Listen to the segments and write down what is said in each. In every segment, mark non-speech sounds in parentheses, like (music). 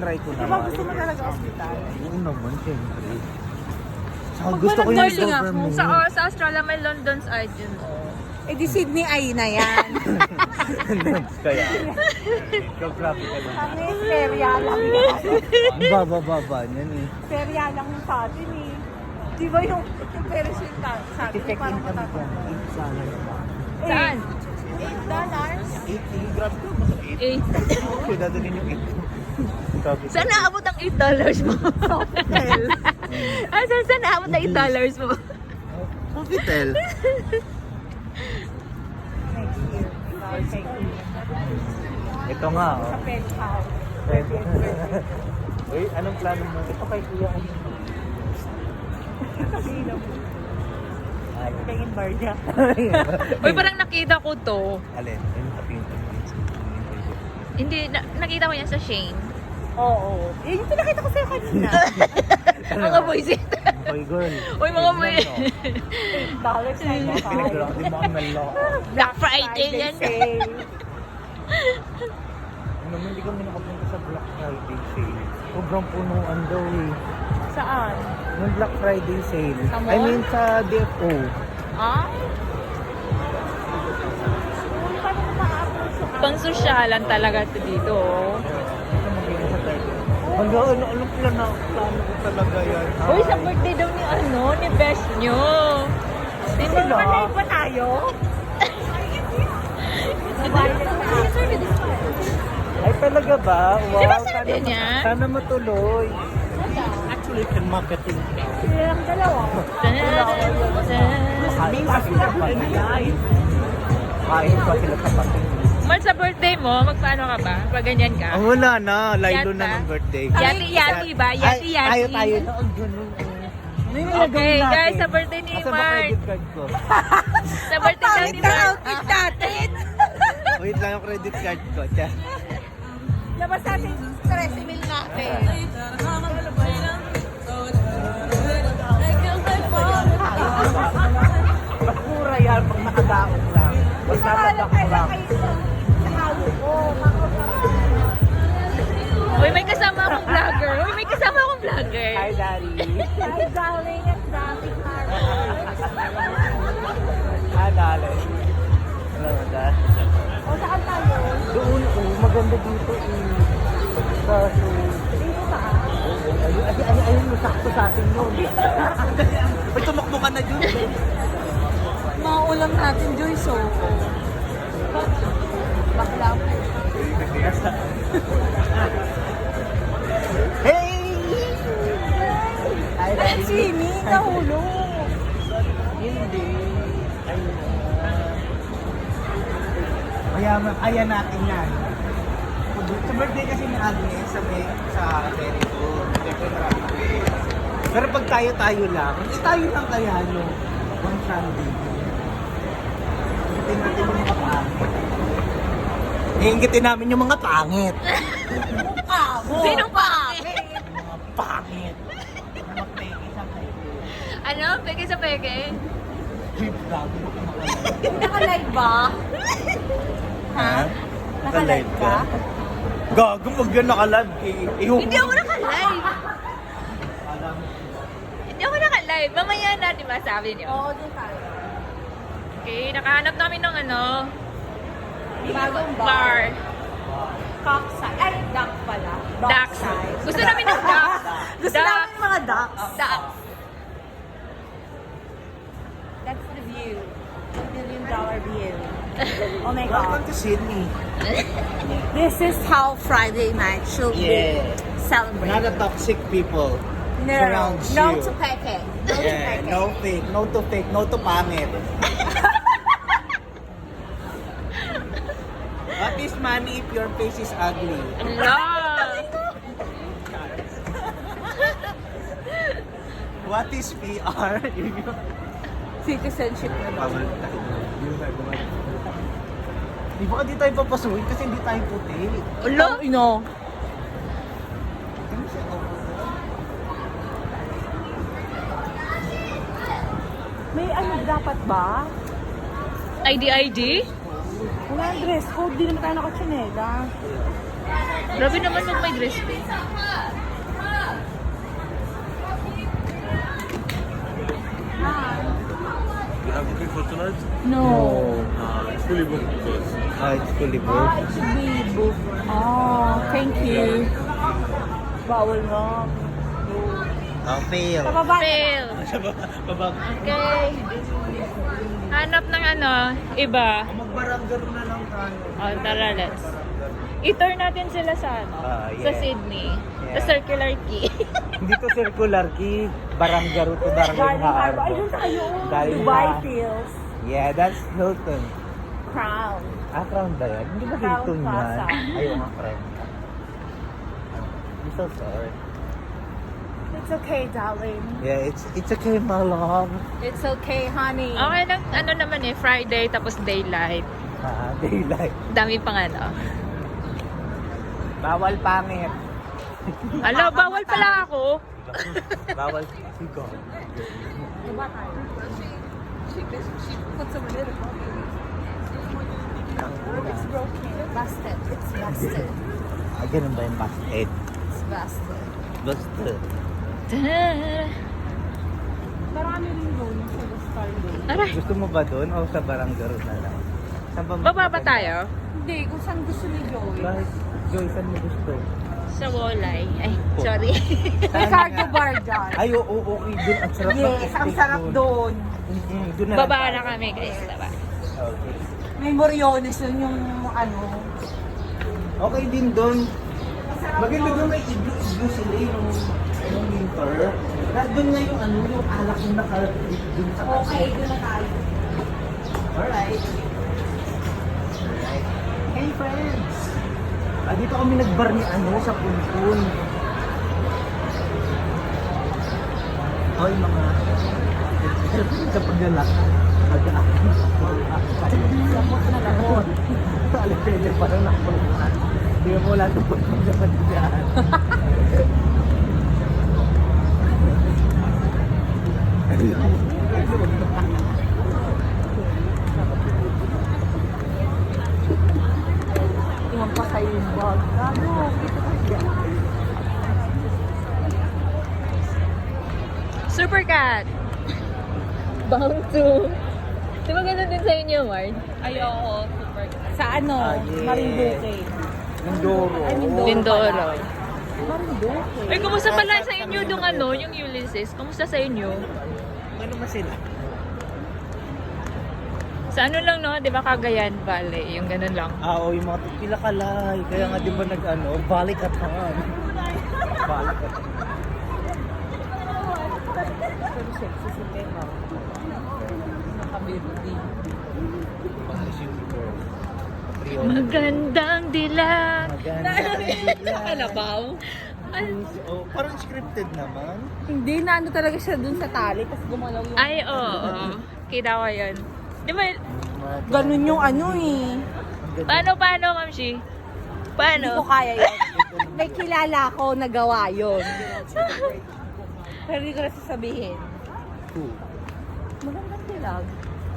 tinry ko Di ba naman. gusto mo talaga hospital? Oo naman, siyempre. Saka gusto ko yung nag-nursing ako, government. Sa, oh, sa Australia may London's Eye. Oh. Eh di Sydney ay na yan. (laughs) Kaya, geography ka naman. Kami, perya lang yan. Ang baba-baba niyan eh. Perya lang yung sa atin eh. Di ba yung, yung Paris yung ta- sa atin? I-check in parang kami matatawa. dyan. Sana yun. Saan? Eight dollars? 80, grabe ko. Mas 8. 8. Kaya dadalhin yung 8. Saan naabot ang 8 dollars mo? Hotel. (laughs) ah, saan, saan naabot ang 8 dollars mo? Okay. Ito nga, Sa oh. penthouse. Pwede. (laughs) Uy, anong plano mo? Ito kay Kuya. Kasino. Ay, Tingin bar niya. (laughs) Uy, parang nakita ko to. Alin? Yung kaping Hindi, na, nakita ko yan sa Shane. Oo. Eh, yung pinakita ko sa'yo kanina. (laughs) Mga boysit. Boy girl. Uy, mga boy. Dollars na yun. Pinaglang, di mo ang nalo. Black Friday yan. sale. Ano naman, hindi kami nakapunta sa Black Friday sale. Sobrang punuan daw eh. Saan? Yung Black Friday sale. Sa? I mean sa DFO. Ah? Kung paano ko ma-approach yung Pang sosyalan talaga to dito. 30. Hanggang ano, ano plano, plano ko talaga yan. Uy, sa birthday daw ni ano, ni best nyo. Di ba? Sino? Malay pa tayo? Ay talaga ba? Wow, Di ba sabi sana, niya? sana matuloy. Actually, can marketing ka. Silang dalawa. Kain pa sila pa. Kain pa sila sa March, sa birthday mo, magpaano ka ba? Pag ganyan ka? Ang wala na, Lilo Yata. na ng birthday. Yati, yati ba? Yati, Ay, yati. Tayo, tayo na. Ang ganun. Ano yung Okay, natin? guys, sa birthday ni Asa ba Mark. credit card ko? Sa birthday daw ni Mark. natin. (laughs) Wait lang yung credit card ko. Tiyan. Labas natin yung stress email natin. Mas mura yan pag nakadaon lang. Pag natadak lang. Uy, may kasama akong vlogger. Uy, may kasama akong vlogger. Hi, Daddy. Hi, darling. It's David Hi, darling. Hello, Dad. O, saan tayo? Doon, oh, maganda dito eh. Sa, Dito saan? ayun, ayun, ayun, ayun, sakto sa atin yun. (laughs) Ay, tumakbo ka na dun. Mga ulam natin, Joyce, so. Bakla po. Hey! Hi, Daddy. Swimming, nahulog. Hindi. Mayaman, kaya natin yan. Sa birthday kasi ni Agnes sa may, sa Americo. Siyempre marami kayo. Pero pag tayo-tayo lang, hindi tayo lang kaya no. One Sunday. Ingitin natin yung. Iingitin namin yung mga pangit. Sino pa? mga pangit. Na. Ano? Peke sa peke? Uy, bago na kumakain. Naka-live ba? Ha? Naka-live ka? Gago, pag yan nakalive, eh, ihuk. Hindi ako naka-live. Hindi ako naka-live. Mamaya natin masabi niyo. Oo, din tayo. Okay, nakahanap namin ng ano, Bagong bar. Cockside. Ay, duck pala. Duck. Dockside. Gusto namin ng duck. Gusto Duck. namin mga ducks. Duck. That's the view. The million dollar view. (laughs) Oh my God. Welcome to Sydney. (laughs) This is how Friday night should Yeah. be celebrated. Not a toxic people. no, surrounds no you. to peke. No to Yeah, peke. no fake, no to fake, no to pangit. (laughs) money if your face is ugly? Hello. What is PR? Citizenship na bawal. Di ba di tayo papasukin kasi hindi tayo puti? Ulo. Ino. May ano dapat ba? ID, ID? Wala ang dress code. Di naman tayo nakachinela. Grabe naman mag may dress code. You have booking for tonight? No. Uh, it's fully booked because Ah, it's fully Ah, booked. it should be booked. Oh, thank you. Bawal na. Oh, fail. Pababa. Fail. (laughs) Okay. Hanap ng ano, iba. Magbaranggaro na lang tayo. Oh, tara, let's. I-tour natin sila sa ano, Ah, sa yeah. Sydney. Yeah. Sa Circular Quay. (laughs) Hindi to circular key. Baranggaro to Garden. Ayun tayo. Dahil Dubai na- Hills. Yeah, that's Hilton. Crown. Ah, Crown ba yan? Hindi ba Crown Hilton yan? Plaza. Ayaw nga, Crown. I'm so sorry. It's okay, darling. Yeah, it's it's okay, my love. It's okay, honey. Okay lang, ano naman eh, Friday tapos daylight. Ah, (laughs) daylight. Dami pang ano. Bawal pangit. Ala, bawal pala ako. (laughs) Bawal sigaw. Diba tayo? She, she puts a little It's broken. Busted. It's busted. Ah, ganun ba yung basket? It's busted. Basta. Tara. Marami rin doon sa Stargate. Aray, Gusto mo ba doon o sa Baranggaro na lang? Saan ba baba ba tayo? Hindi, kung saan gusto ni Joey. Bakit? Joy, saan mo gusto? Sa Wolay. Ay, sorry. May cargo bar dyan. Ay, oo, okay. Doon, ang sarap ng Yes, ang steak sarap doon. Mm-mm, doon na Baba na tayo. kami guys. Baba. Okay. May moriones yun yung ano. Okay din doon. Maganda doon may iglo-iglo sila yung, yung winter. Tapos doon nga yung ano, yung alak yung naka doon sa Okay, doon na tayo. Alright. Hey friends! Ah, dito kami nagbar ni ano sa Punpun. Hoy mga sa paglalakad. Lapot na lapot. Alam pwede pa rin ako. Hindi mo wala ito pagkakas dyan. Iwan pa sa'yo yung bag. Ano? Supercat! Bound to. Di ba ganun din sa inyo, Mard? Ayoko, Supercat. Sa ano? Ah. Marinduque. Mindoro. Ay, Mindoro. Lindoro. Ay, kumusta pala sa inyo yung ano, yung Ulysses? Kumusta sa inyo? Ano man sila? Sa ano lang, no? Di ba Cagayan Valley? Yung ganun lang. Ah, oo, yung mga pila kalay. Kaya nga di ba nag ano, balik at Balik at Pero sexy si Pema. Nakabirdi. Magandang dilag. Maganda. Nakalabaw? Oh, parang scripted naman. Hindi, na ano talaga siya dun sa tali, tapos gumalaw yung... Ay, oo. oo. Kita ko yun. Di ba, Ganun yung ano eh. paano, paano, Ma'am Shi? Hindi ko Paano? kaya yun. May kilala ko na gawa yun. (laughs) Pero hindi ko na sasabihin. Magandang dilag.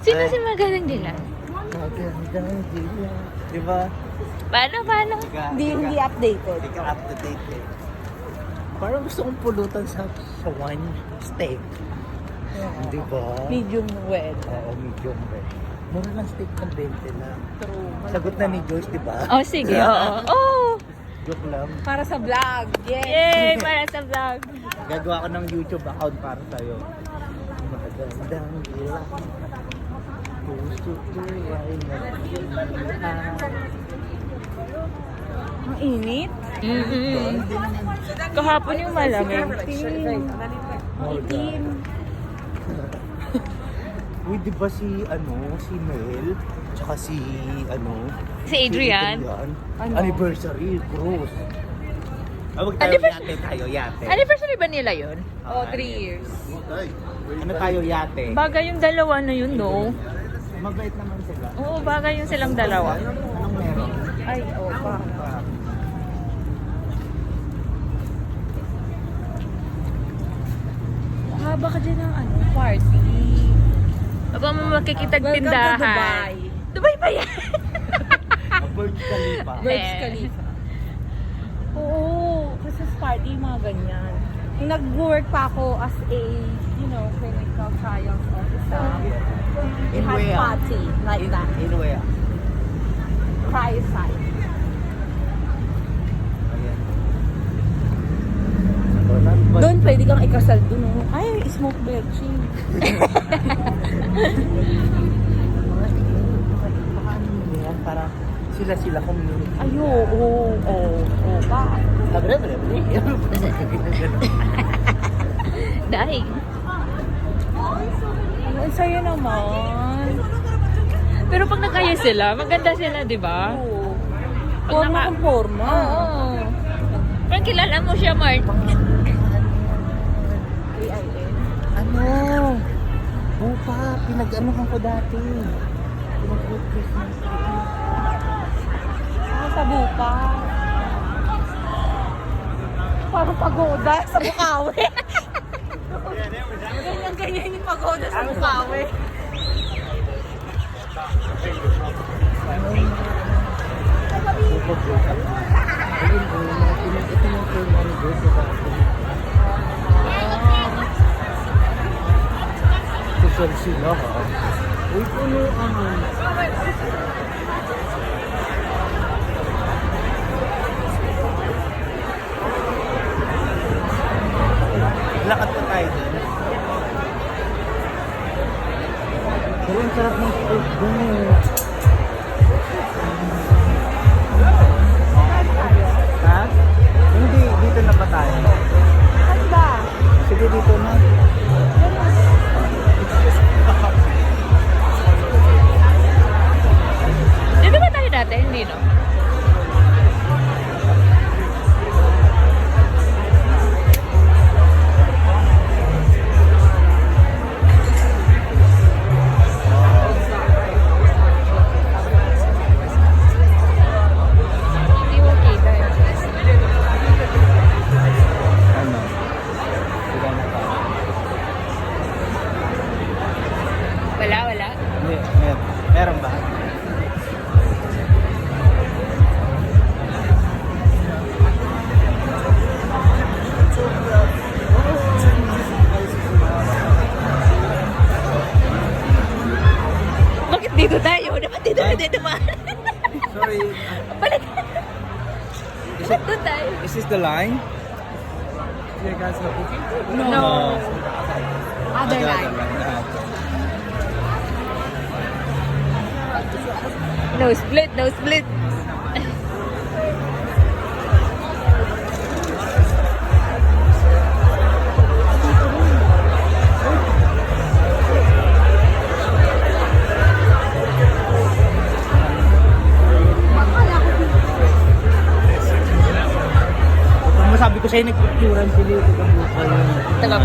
Sino si Magandang dilag? Di ba? Paano, paano? Hindi, hindi updated. Ika up to date eh. Parang gusto kong pulutan sa, sa one steak. Di ba? Medium well. Oo, medium rare. Mura lang steak ng 20 lang. True. Sagot na ni Joyce, di ba? Oh, sige, oo. (laughs) Oh! Joke lang. Para sa vlog. Yes. Yay! Para sa vlog. Gagawa ko ng YouTube account para sa'yo. Magandang dilang. Ko ay nag-iihan. Ang init. Mm-mm. Kahapon yung malamig. Itim. Uy, di ba si, ano, si Mel, tsaka si, ano, Si Adrian. Ano? Anniversary, cruise. Ah, wag tayo Annivers- yate tayo, yate. Anniversary ba nila yun? Oh, three years. Ano tayo, yate? Bagay yung dalawa na yun, no? Mabait naman sila. Oo, bagay yung silang dalawa. Anong meron? Ay, oh, pa. Haba ka dyan ng ano, party. Aba mo makikitag Welcome to tindahan. Dubai. Dubai ba yan? Burj Khalifa. (laughs) Burj Eh. Khalifa. quality, mga ganyan. Nag-work pa ako as a, you know, clinical science officer, we In had where? party like In, that. in where? Ayan. Doon pwede kang ikasal doon. Oh. Ay, smoke yan, (laughs) parang sila-sila community. Ay, oo, oo, oo, oo pa. Sabre, bre, bre. (laughs) Dahil. (laughs) Ang saya naman. Pero pag nagkaya sila, maganda sila, di ba? Oo. Pag Forma naka- kung forma. Oo. Parang kilala mo siya, Mark. Ano? Bupa, pinag-anuhan ko dati. Ah, sa buka. Parang pagoda sa Bukawi. (laughs) sa dati. Social. Uy, puno ang Lakad pa tayo dun. Pero ang sarap ng food dun eh. Ha? Hindi, dito na pa tayo. Ano ba? Sige, dito na. Dito ba tayo dati? Hindi, no? Is this the line? Yeah, guys, no cooking? No. Other line. No split, no split. Kung masabi ko sa'yo, nagpicturan sila ito kang buka yun. Taga